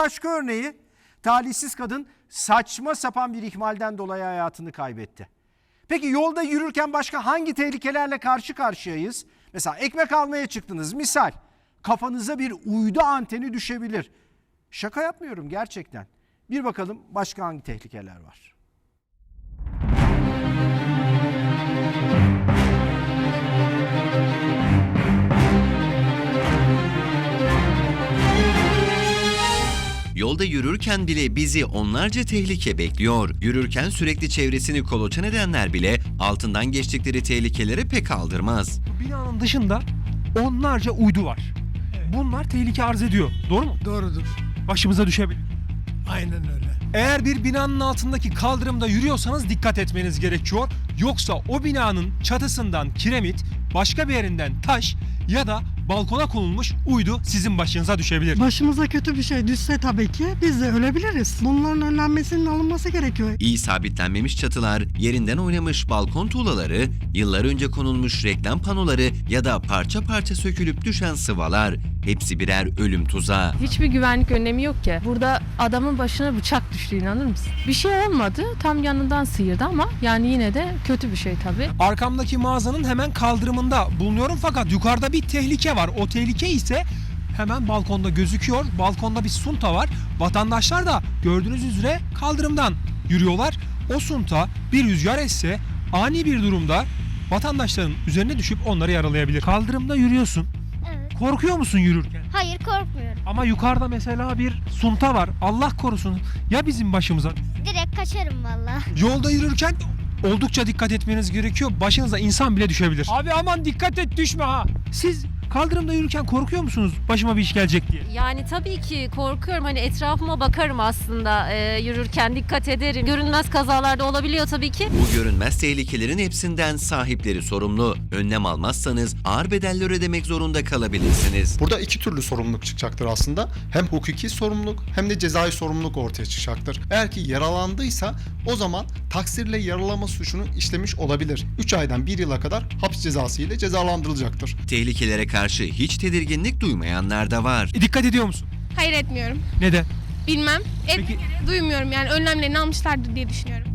başka örneği talihsiz kadın saçma sapan bir ihmalden dolayı hayatını kaybetti. Peki yolda yürürken başka hangi tehlikelerle karşı karşıyayız? Mesela ekmek almaya çıktınız misal. Kafanıza bir uydu anteni düşebilir. Şaka yapmıyorum gerçekten. Bir bakalım başka hangi tehlikeler var? Yolda yürürken bile bizi onlarca tehlike bekliyor. Yürürken sürekli çevresini kolaçan edenler bile altından geçtikleri tehlikeleri pek aldırmaz. Binanın dışında onlarca uydu var. Bunlar tehlike arz ediyor. Doğru mu? Doğrudur. Başımıza düşebilir. Aynen öyle. Eğer bir binanın altındaki kaldırımda yürüyorsanız dikkat etmeniz gerekiyor. Yoksa o binanın çatısından kiremit, başka bir yerinden taş ya da balkona konulmuş uydu sizin başınıza düşebilir. Başımıza kötü bir şey düşse tabii ki biz de ölebiliriz. Bunların önlenmesinin alınması gerekiyor. İyi sabitlenmemiş çatılar, yerinden oynamış balkon tuğlaları, yıllar önce konulmuş reklam panoları ya da parça parça sökülüp düşen sıvalar hepsi birer ölüm tuzağı. Hiçbir güvenlik önlemi yok ki. Burada adamın başına bıçak düştü inanır mısın? Bir şey olmadı. Tam yanından sıyırdı ama yani yine de kötü bir şey tabii. Arkamdaki mağazanın hemen kaldırımında bulunuyorum fakat yukarıda bir tehlike var. O tehlike ise hemen balkonda gözüküyor. Balkonda bir sunta var. Vatandaşlar da gördüğünüz üzere kaldırımdan yürüyorlar. O sunta bir rüzgar esse ani bir durumda vatandaşların üzerine düşüp onları yaralayabilir. Kaldırımda yürüyorsun. Evet. Korkuyor musun yürürken? Hayır korkmuyorum. Ama yukarıda mesela bir sunta var. Allah korusun. Ya bizim başımıza? Direkt kaçarım valla. Yolda yürürken oldukça dikkat etmeniz gerekiyor. Başınıza insan bile düşebilir. Abi aman dikkat et düşme ha. Siz kaldırımda yürürken korkuyor musunuz başıma bir iş gelecek diye? Yani tabii ki korkuyorum hani etrafıma bakarım aslında Ee, yürürken dikkat ederim. Görünmez kazalar da olabiliyor tabii ki. Bu görünmez tehlikelerin hepsinden sahipleri sorumlu. Önlem almazsanız ağır bedeller ödemek zorunda kalabilirsiniz. Burada iki türlü sorumluluk çıkacaktır aslında. Hem hukuki sorumluluk hem de cezai sorumluluk ortaya çıkacaktır. Eğer ki yaralandıysa o zaman taksirle yaralama suçunu işlemiş olabilir. 3 aydan 1 yıla kadar hapis cezası ile cezalandırılacaktır. Tehlikelere karşı hiç tedirginlik duymayanlar da var. E, dikkat ediyor musun? Hayır etmiyorum. Neden? Bilmem. Et, Peki- duymuyorum yani önlemlerini almışlardır diye düşünüyorum.